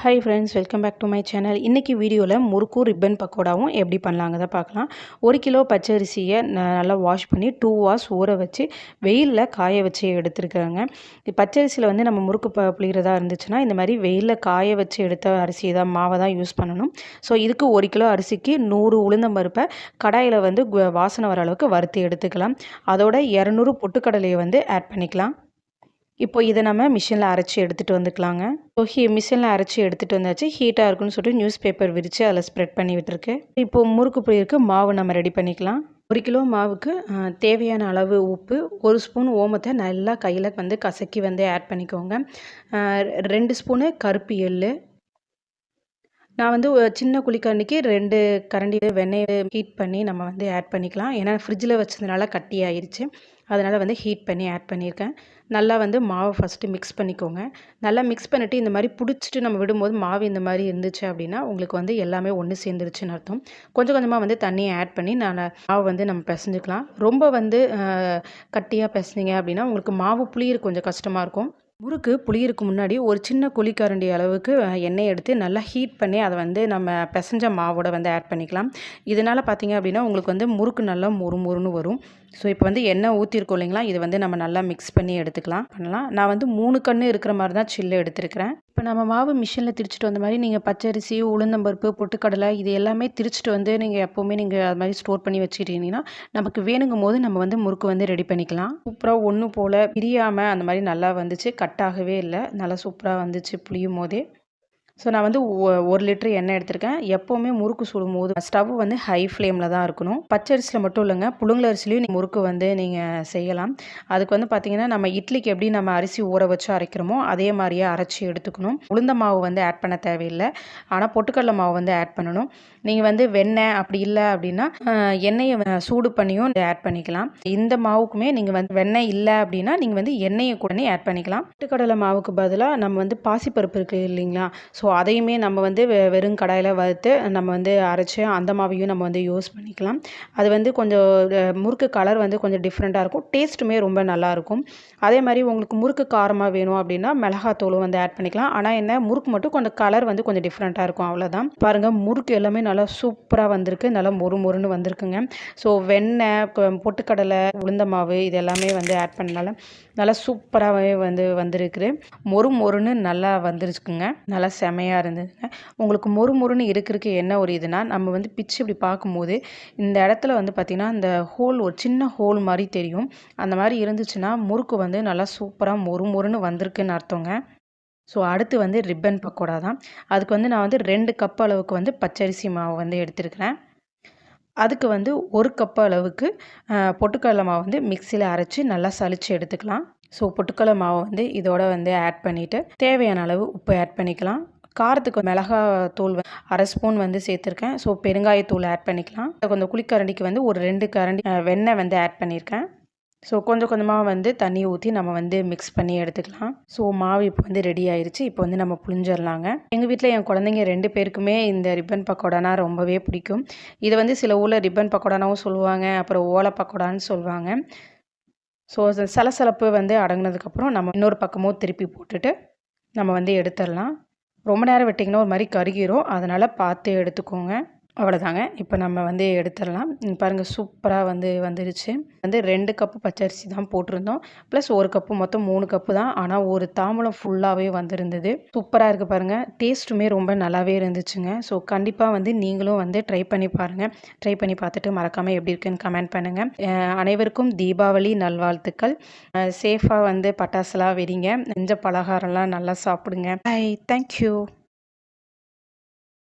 Hi friends welcome back to my channel இன்றைக்கி வீடியோவில் முறுக்கு ரிப்பன் பக்கோடாவும் எப்படி பண்ணலாங்கிறத பார்க்கலாம். ஒரு கிலோ பச்சரிசியை நல்லா வாஷ் பண்ணி டூ வாஷ் ஊற வச்சு வெயிலில் காய வச்சு எடுத்துருக்காங்க. பச்சரிசியில் வந்து நம்ம முறுக்கு ப புளிகிறதா இருந்துச்சுன்னா இந்த மாதிரி வெயிலில் காய வச்சு எடுத்த அரிசி தான் மாவை தான் யூஸ் பண்ணணும். ஸோ இதுக்கு ஒரு கிலோ அரிசிக்கு நூறு உளுந்தம்பருப்பை கடாயில் வந்து வாசனை வர அளவுக்கு வறுத்து எடுத்துக்கலாம். அதோட இரநூறு பொட்டுக்கடலையை வந்து ஆட் பண்ணிக்கலாம். இப்போ இதை நம்ம மிஷினில் அரைச்சி எடுத்துகிட்டு வந்துக்கலாங்க. ஸோ ஹீ மிஷினில் அரைச்சி எடுத்துகிட்டு வந்தாச்சு. ஹீட்டாக இருக்குன்னு சொல்லிட்டு நியூஸ் பேப்பர் விரித்து அதில் ஸ்ப்ரெட் பண்ணி விட்டுருக்கு. இப்போ முறுக்கு புளியிருக்கு மாவு நம்ம ரெடி பண்ணிக்கலாம். ஒரு கிலோ மாவுக்கு தேவையான அளவு உப்பு ஒரு ஸ்பூன் ஓமத்தை நல்லா கையில் வந்து கசக்கி வந்து ஆட் பண்ணிக்கோங்க. ரெண்டு ஸ்பூனு கருப்பு எள்ளு நான் வந்து ஒரு சின்ன குழிக்கரண்டிக்கு ரெண்டு கரண்டி வெண்ணெயை ஹீட் பண்ணி நம்ம வந்து ஆட் பண்ணிக்கலாம். ஏன்னா ஃப்ரிட்ஜில் வச்சதுனால கட்டி ஆயிடுச்சு அதனால் வந்து ஹீட் பண்ணி ஆட் பண்ணியிருக்கேன். நல்லா வந்து மாவை ஃபஸ்ட்டு மிக்ஸ் பண்ணிக்கோங்க. நல்லா மிக்ஸ் பண்ணிவிட்டு இந்த மாதிரி பிடிச்சிட்டு நம்ம விடும்போது மாவு இந்த மாதிரி இருந்துச்சு அப்படின்னா உங்களுக்கு வந்து எல்லாமே ஒன்று சேர்ந்துருச்சுன்னு அர்த்தம். கொஞ்சம் கொஞ்சமாக வந்து தண்ணியை ஆட் பண்ணி நான் மாவு வந்து நம்ம பிசைஞ்சுக்கலாம். ரொம்ப வந்து கட்டியாக பிசைஞ்சிங்க அப்படின்னா உங்களுக்கு மாவு புளியிற கொஞ்சம் கஷ்டமாக இருக்கும். முறுக்கு புளியறதுக்கு முன்னாடி ஒரு சின்ன குழிக்கரண்டி அளவுக்கு எண்ணெய் எடுத்து நல்லா ஹீட் பண்ணி அதை வந்து நம்ம பிசைஞ்ச மாவோட வந்து ஆட் பண்ணிக்கலாம். இதனால் பார்த்தீங்க அப்படின்னா உங்களுக்கு வந்து முறுக்கு நல்லா முறுமொறுன்னு வரும். ஸோ இப்போ வந்து எண்ணெய் ஊற்றிருக்கோம் இல்லைங்களா? இது வந்து நம்ம நல்லா மிக்ஸ் பண்ணி எடுத்துக்கலாம். பண்ணலாம். நான் வந்து மூணு கன்று இருக்கிற மாதிரி தான் சில்லு எடுத்திருக்கிறேன். இப்போ நம்ம மாவு மிஷினில் திரிச்சிட்டு வந்த மாதிரி நீங்கள் பச்சரிசி உளுந்தம்பருப்பு பொட்டுக்கடலை இது எல்லாமே திரிச்சிட்டு வந்து நீங்கள் எப்போவுமே நீங்கள் அது மாதிரி ஸ்டோர் பண்ணி வச்சுக்கிட்டீங்கன்னா நமக்கு வேணுங்கும் போது நம்ம வந்து முறுக்கு வந்து ரெடி பண்ணிக்கலாம். சூப்பராக ஒன்று போல் பிரியாமல் அந்த மாதிரி நல்லா வந்துச்சு. கட் ஆகவே இல்லை. நல்லா சூப்பராக வந்துச்சு புளியும் போதே. ஸோ நான் வந்து ஒ- ஒரு லிட்டர் எண்ணெய் எடுத்திருக்கேன். எப்போவுமே முறுக்கு சுடும் போது ஸ்டவ் வந்து ஹை ஃப்ளேமில் தான் இருக்கணும். பச்சரிசியில் மட்டும் இல்லைங்க புழுங்கலரிசிலையும் நீங்கள் முறுக்கு வந்து நீங்கள் செய்யலாம். அதுக்கு வந்து பார்த்திங்கன்னா நம்ம இட்லிக்கு எப்படி நம்ம அரிசி ஊற வச்சு அரைக்கிறோமோ அதே மாதிரியே அரைச்சி எடுத்துக்கணும். உளுந்த மாவு வந்து ஆட் பண்ண தேவையில்லை. ஆனால் பொட்டுக்கடலை மாவு வந்து ஆட் பண்ணணும். நீங்கள் வந்து வெண்ணெய் அப்படி இல்லை அப்படின்னா எண்ணெயை சூடு பண்ணியும் ஆட் பண்ணிக்கலாம். இந்த மாவுக்குமே நீங்கள் வந்து வெண்ணெய் இல்லை அப்படின்னா நீங்கள் வந்து எண்ணெயை கூட ஆட் பண்ணிக்கலாம். பொட்டுக்கடலை மாவுக்கு பதிலாக நம்ம வந்து பாசிப்பருப்பு இருக்குது இல்லைங்களா? ஸோ அதையுமே நம்ம வந்து வெ- வெறும் கடாயில் வறுத்து நம்ம வந்து அரைச்சி அந்த மாவையும் நம்ம வந்து யூஸ் பண்ணிக்கலாம். அது வந்து கொஞ்சம் முறுக்கு கலர் வந்து கொஞ்சம் டிஃப்ரெண்ட்டாக இருக்கும். டேஸ்ட்டுமே ரொம்ப நல்லாயிருக்கும் அதே மாதிரி உங்களுக்கு முறுக்கு காரமாக வேணும் அப்படின்னா மிளகாத்தூளும் வந்து ஆட் பண்ணிக்கலாம். ஆனால் என்ன முறுக்கு மட்டும் கொஞ்சம் கலர் வந்து கொஞ்சம் டிஃப்ரெண்ட்டாக இருக்கும் அவ்வளோதான் பாருங்கள் முறுக்கு எல்லாமே நல்லா சூப்பராக வந்திருக்கு. நல்லா மொறு மொறுன்னு வந்திருக்குங்க. ஸோ வெண்ணெய் பொட்டுக்கடலை உளுந்த மாவு இது எல்லாமே வந்து ஆட் பண்ணனால நல்லா சூப்பராகவே வந்து வந்திருக்குது. மொறு மொறுன்னு நல்லா வந்துருச்சுக்குங்க நல்லா செம செம்மையாக இருந்ததுங்க உங்களுக்கு மொறு மொறுன்னு இருக்கிறதுக்கு என்ன ஒரு இதுனால் நம்ம வந்து பிச்சு இப்படி பார்க்கும்போது இந்த இடத்துல வந்து பார்த்திங்கன்னா இந்த ஹோல் ஒரு சின்ன ஹோல் மாதிரி தெரியும். அந்த மாதிரி இருந்துச்சுன்னா முறுக்கு வந்து நல்லா சூப்பராக மொறு மொறுன்னு வந்திருக்குன்னு அர்த்தங்க. ஸோ அடுத்து வந்து ரிப்பன் பக்கோடா தான். அதுக்கு வந்து நான் வந்து ரெண்டு கப் அளவுக்கு வந்து பச்சரிசி மாவு வந்து எடுத்திருக்கிறேன். அதுக்கு வந்து ஒரு கப் அளவுக்கு பொட்டுக்கடலை மாவு வந்து மிக்சியில் அரைச்சி நல்லா சளிச்சு எடுத்துக்கலாம். ஸோ பொட்டுக்கடலை மாவை வந்து இதோட வந்து ஆட் பண்ணிவிட்டு தேவையான அளவு உப்பு ஆட் பண்ணிக்கலாம். காரத்துக்கு மிளகாத்தூள் தூள் அரை ஸ்பூன் வந்து சேர்த்துருக்கேன். ஸோ பெருங்காயத்தூள் ஆட் பண்ணிக்கலாம். கொஞ்சம் குழிக்கரண்டிக்கு வந்து ஒரு ரெண்டு கரண்டி வெண்ணெய் வந்து ஆட் பண்ணியிருக்கேன். ஸோ கொஞ்சம் கொஞ்சமாக வந்து தண்ணி ஊற்றி நம்ம வந்து மிக்ஸ் பண்ணி எடுத்துக்கலாம். ஸோ மாவு இப்போ வந்து ரெடி ஆயிடுச்சு இப்போ வந்து நம்ம புழிஞ்சிடலாங்க எங்கள் வீட்டில் என் குழந்தைங்க ரெண்டு பேருக்குமே இந்த ரிப்பன் பக்கோடானா ரொம்பவே பிடிக்கும். இதை வந்து சில ஊரில் ரிப்பன் பக்கோடானாவும் சொல்லுவாங்க. அப்புறம் ஓலை பக்கோடான்னு சொல்லுவாங்க. ஸோ சலசலப்பு வந்து அடங்கினதுக்கப்புறம் நம்ம இன்னொரு பக்கமும் திருப்பி போட்டுட்டு நம்ம வந்து எடுத்துடலாம் ரொம்ப நேரம் விட்டிங்கன்னா ஒரு மாதிரி கருகிரும். அதனால் பார்த்து எடுத்துக்கோங்க. அவ்வளோதாங்க இப்போ நம்ம வந்து எடுத்துடலாம். பாருங்கள் சூப்பராக வந்து வந்துருச்சு. வந்து ரெண்டு கப்பு பச்சரிசி தான் போட்டிருந்தோம். ப்ளஸ் ஒரு கப்பு மொத்தம் மூணு கப்பு தான். ஆனால் ஒரு தாம்பலம் ஃபுல்லாகவே வந்திருந்தது. சூப்பராக இருக்குது பாருங்கள் டேஸ்ட்டுமே ரொம்ப நல்லாவே இருந்துச்சுங்க. ஸோ கண்டிப்பாக வந்து நீங்களும் வந்து ட்ரை பண்ணி பாருங்கள் ட்ரை பண்ணி பார்த்துட்டு மறக்காமல் எப்படி இருக்குன்னு கமெண்ட் பண்ணுங்கள் அனைவருக்கும் தீபாவளி நல்வாழ்த்துக்கள். சேஃபாக வந்து பட்டாசுலாம் வெடிங்க. நெஞ்ச பலகாரம்லாம் நல்லா சாப்பிடுங்க. By thank you